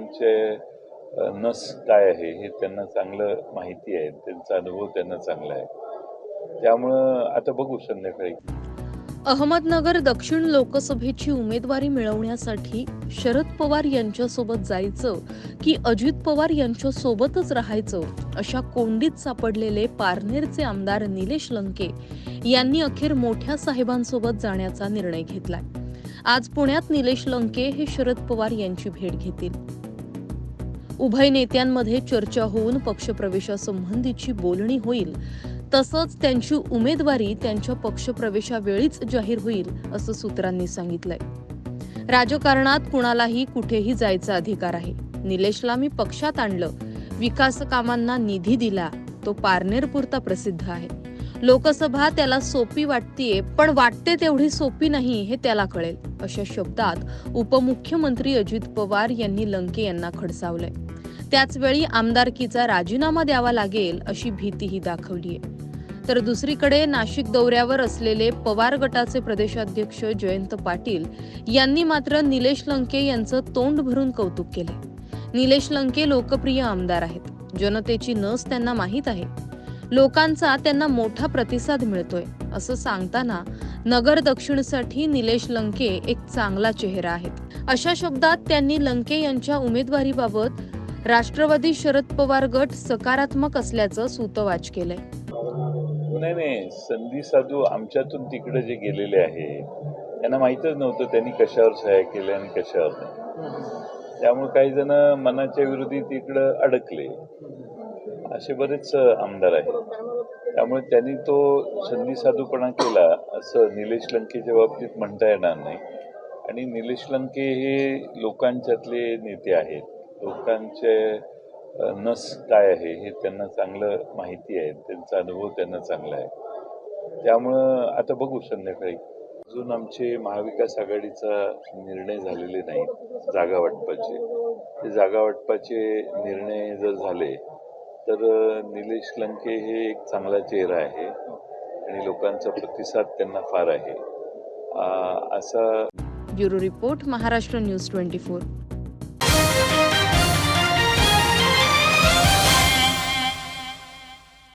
त्यांचे नस काय आहे हे त्यांना चांगलं माहिती आहे. त्यांचा अनुभव त्यांना चांगला आहे. त्यामुळं आता बघू संध्याकाळी. अहमदनगर दक्षिण लोकसभेची उमेदवारी मिळवण्यासाठी शरद पवार यांच्यासोबत जायचं की अजित पवार यांच्यासोबतच राहायचं अशा कोंडीत सापडलेले पारनेरचे आमदार निलेश लंके यांनी अखेर मोठ्या साहेबांसोबत जाण्याचा निर्णय घेतलाय. आज पुण्यात निलेश लंके हे शरद पवार यांची भेट घेतील. उभय नेत्यांमध्ये चर्चा होऊन पक्षप्रवेशासंबंधीची बोलणी होईल. तसंच त्यांची उमेदवारी त्यांच्या पक्षप्रवेशावेळीच जाहीर होईल असं सूत्रांनी सांगितलंय. राजकारणात कुणालाही कुठेही जायचा अधिकार आहे. निलेशला मी पक्षात आणलं. विकास कामांना निधी दिला. तो पारनेरपुरता प्रसिद्ध आहे. लोकसभा त्याला सोपी वाटतीये पण वाटते तेवढी सोपी नाही हे त्याला कळेल अशा शब्दात उपमुख्यमंत्री अजित पवार यांनी लंके यांना खडसावलंय. त्याचवेळी आमदारकीचा राजीनामा द्यावा लागेल अशी भीतीही दाखवलीय तर दुसरीकडे नाशिक दौऱ्यावर असलेले पवार गटाचे प्रदेशाध्यक्ष जयंत पाटील यांनी मात्र निलेश लंके यांचं तोंड भरून कौतुक केले. निलेश लंके लोकप्रिय आमदार आहेत. जनतेची नस त्यांना माहीत आहे. लोकांचा त्यांना मोठा प्रतिसाद मिळतोय असं सांगताना नगर दक्षिणसाठी निलेश लंके एक चांगला चेहरा आहे अशा शब्दात त्यांनी लंके यांच्या उमेदवारीबाबत राष्ट्रवादी शरद पवार गट सकारात्मक असल्याचं सूतवाच केलंय. नाही नाही. संधी साधू आमच्यातून तिकडे जे गेलेले आहे त्यांना माहीतच नव्हतं त्यांनी कशावर सहाय्य केल्या आणि कशावर नाही. त्यामुळे काही जण मनाच्या विरोधी तिकडं अडकले. असे बरेच आमदार आहेत. त्यामुळे त्यांनी तो संधी साधूपणा केला असं निलेश लंकेच्या बाबतीत म्हणता येणार नाही. आणि निलेश लंके हे लोकांच्यातले नेते आहेत. लोकांचे नस काय आहे हे त्यांना चांगलं माहिती आहे. त्यांचा अनुभव त्यांना चांगला आहे. त्यामुळं आता बघू संध्याकाळी. अजून आमचे महाविकास आघाडीचा निर्णय झालेले नाहीत जागा वाटपाचे. ते जागा वाटपाचे निर्णय जर झाले तर निलेश लंके हे एक चांगला चेहरा आहे आणि लोकांचा प्रतिसाद त्यांना फार आहे. असा bureau report Maharashtra news twenty four.